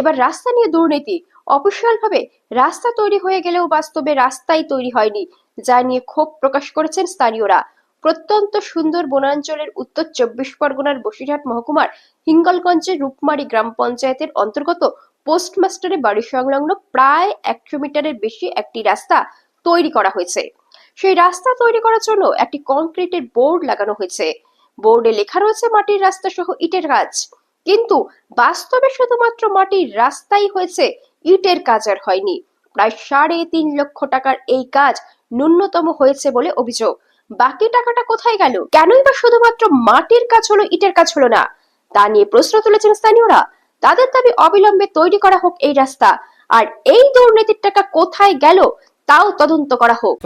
এবার রাস্তা নিয়ে দুর্নীতি। অফিসিয়াল ভাবে রাস্তা তৈরি হয়ে গেলেও বাস্তবে রাস্তাই তৈরি হয়নি, যা নিয়ে ক্ষোভ প্রকাশ করেছেন স্থানীয়রা। প্রত্যন্ত সুন্দর বনাঞ্চলের উত্তর চব্বিশ পরগনার বসিরহাট মহকুমার হিঙ্গলগঞ্জের রূপমারি গ্রাম পঞ্চায়েতের অন্তর্গত পোস্টমাস্টারের বাড়ি সংলগ্ন প্রায় একশো মিটারের বেশি একটি রাস্তা তৈরি করা হয়েছে। সেই রাস্তা তৈরি করার জন্য একটি কংক্রিটের বোর্ড লাগানো হয়েছে। বোর্ডে লেখা রয়েছে মাটির রাস্তা সহ ইটের কাজ কিন্তু বাস্তবে শুধুমাত্র মাটির রাস্তাই হয়েছে ইটের কাজ আর হয়নি। প্রায় সাড়ে তিন লক্ষ টাকার এই কাজ ন্যূনতম হয়েছে বলে অভিযোগ। বাকি টাকাটা কোথায় গেল? কেনই বা শুধুমাত্র মাটির কাজ হলো ইটের কাজ হলো না? তা নিয়ে প্রশ্ন তুলেছেন স্থানীয়রা। তাদের দাবি অবিলম্বে তৈরি করা হোক এই রাস্তা। আর এই দুর্নীতির টাকা কোথায় গেল তাও তদন্ত করা হোক।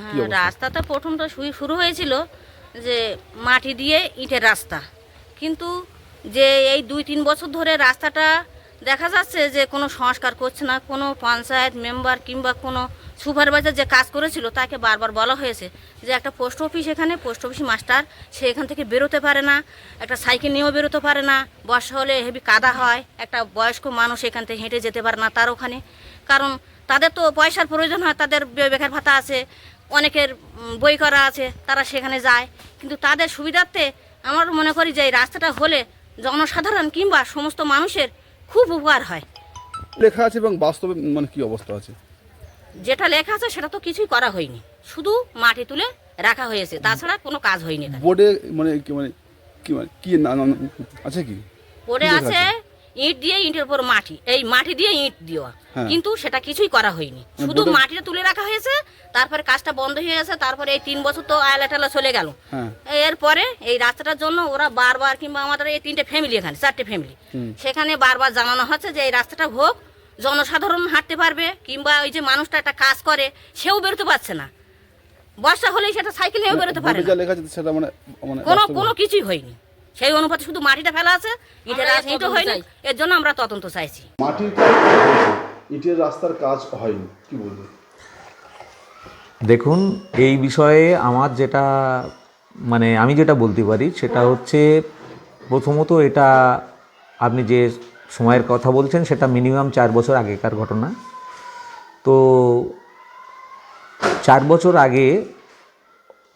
হ্যাঁ, রাস্তাটা প্রথমটা শুরু হয়েছিল যে মাটি দিয়ে ইটের রাস্তা। কিন্তু যে এই দুই তিন বছর ধরে রাস্তাটা দেখা যাচ্ছে যে কোনো সংস্কার করছে না, কোনো পঞ্চায়েত মেম্বার কিংবা কোনো সুপারভাইজার যে কাজ করেছিল তাকে বারবার বলা হয়েছে যে একটা পোস্ট অফিস এখানে, পোস্ট অফিস মাস্টার সে এখান থেকে বেরোতে পারে না, একটা সাইকেল নিয়েও বেরোতে পারে না, বর্ষা হলে হেভি কাদা হয়, একটা বয়স্ক মানুষ এখান থেকে হেঁটে যেতে পারে না তার ওখানে। কারণ তাদের তো পয়সার প্রয়োজন হয়, তাদের বেকার ভাতা আছে, অনেকের বই করা আছে, তারা সেখানে যায়। কিন্তু তাদের সুবিধার্থে আমার মনে করি যে এই রাস্তাটা হলে জনসাধারণ কিংবা সমস্ত মানুষের খুব উপকার হয়। লেখা আছে এবং বাস্তবে মানে কি অবস্থা আছে? যেটা লেখা আছে সেটা তো কিছুই করা হয়নি। শুধু মাটি তুলে রাখা হয়েছে তাছাড়া কোনো কাজ হয়নি বোর্ডে মানে কি মানে কি মানে কি না আছে কি? বোর্ডে আছে? ইট দিয়ে ইটের উপর মাটি এই মাটি দিয়ে ইট দেওয়া। হ্যাঁ। কিন্তু সেটা কিছুই করা হয়নি। শুধু মাটিটা তুলে রাখা হয়েছে তারপরে কাজটা বন্ধ হয়ে গেছে তারপরে এই তিন বছর তো আয়লা টালা চলে গেল। হ্যাঁ। এরপরে এই রাস্তাটার জন্য ওরা বারবার কিংবা আমাদের এই তিনটে ফ্যামিলি এখানে চারটে ফ্যামিলি সেখানে বারবার জানানো হচ্ছে যে এই রাস্তাটা হোক জনসাধারণ হাঁটতে পারবে কিংবা ওই যে মানুষটা একটা কাজ করে সেও বেরোতে পারছে না। বর্ষা হলেই সেটা সাইকেল নিয়েও বেরোতে পারে মানে মানে কোনো কোনো কিছুই হয়নি। সেই অনুপাতে শুধু মাটিটা ফেলা আছে ইটের ইটও হয়নি এর জন্য আমরা তদন্ত চাইছি। মাটির ইটের রাস্তার কাজ হয়নি কি বলব দেখুন এই বিষয়ে আমার যেটা মানে আমি যেটা বলতে পারি সেটা হচ্ছে প্রথমত এটা আপনি যে সময়ের কথা বলছেন সেটা মিনিমাম চার বছর আগেকার ঘটনা। তো চার বছর আগে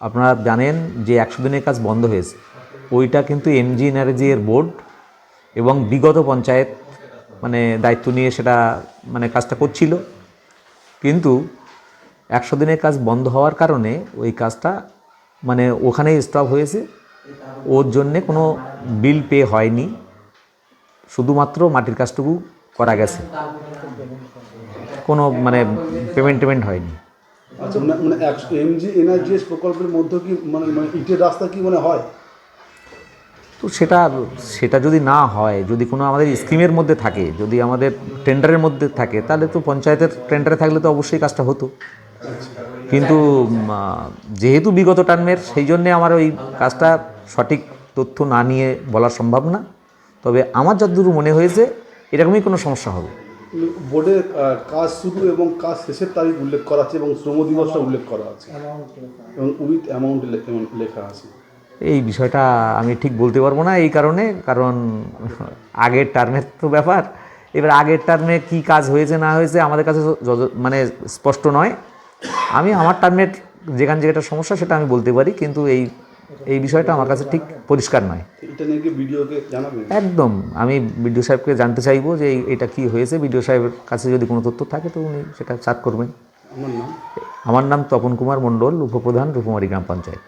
আপনারা জানেন যে একশো দিনের কাজ বন্ধ হয়েছে। ওইটা কিন্তু এমজি এনার্জি এর বোর্ড এবং বিগত পঞ্চায়েত মানে দায়িত্ব নিয়ে সেটা মানে কাজটা করছিল। কিন্তু একশো দিনের কাজ বন্ধ হওয়ার কারণে ওই কাজটা মানে ওখানেই স্টপ হয়েছে। ওর জন্যে কোনো বিল পে হয়নি। শুধুমাত্র মাটির কাজটুকু করা গেছে। কোনো মানে পেমেন্ট টেমেন্ট হয়নি। আচ্ছা মানে মানে এমজি এনআরজিএস প্রকল্পের মধ্যে কি মানে মানে ইটের রাস্তা কি মানে হয়? তো সেটা সেটা যদি না হয় যদি কোনো আমাদের স্কিমের মধ্যে থাকে যদি আমাদের টেন্ডারের মধ্যে থাকে তাহলে তো পঞ্চায়েতের টেন্ডারে থাকলে তো অবশ্যই কাজটা হতো। কিন্তু যেহেতু বিগত টার্মের সেই জন্যে আমার ওই কাজটা সঠিক তথ্য না নিয়ে বলা সম্ভব না। তবে আমার যতদূর মনে হয়েছে এরকমই কোনো সমস্যা হবে। বোর্ডের কাজ শুরু এবং কাজ শেষের তারিখ উল্লেখ করা আছে এবং শ্রম দিবসটা উল্লেখ করা আছে। এবং উইথ অ্যামাউন্ট লেখা আছে। এই বিষয়টা আমি ঠিক বলতে পারব না এই কারণে কারণ আগের টার্মের তো ব্যাপার। এবার আগের টার্মে কি কাজ হয়েছে না হয়েছে আমাদের কাছে মানে স্পষ্ট নয়। আমি আমার টার্মের যেখানে যেটা সমস্যা সেটা আমি বলতে পারি কিন্তু এই এই বিষয়টা আমার কাছে ঠিক পরিষ্কার নয়। একদম। আমি বিডিও সাহেবকে জানতে চাইব যে এটা কি হয়েছে। বিডিও সাহেবের কাছে যদি কোনো তথ্য থাকে তো উনি সেটা চাক করবেন। আমার নাম? আমার নাম তপন কুমার মণ্ডল উপপ্রধান রূপমারি গ্রাম পঞ্চায়েত।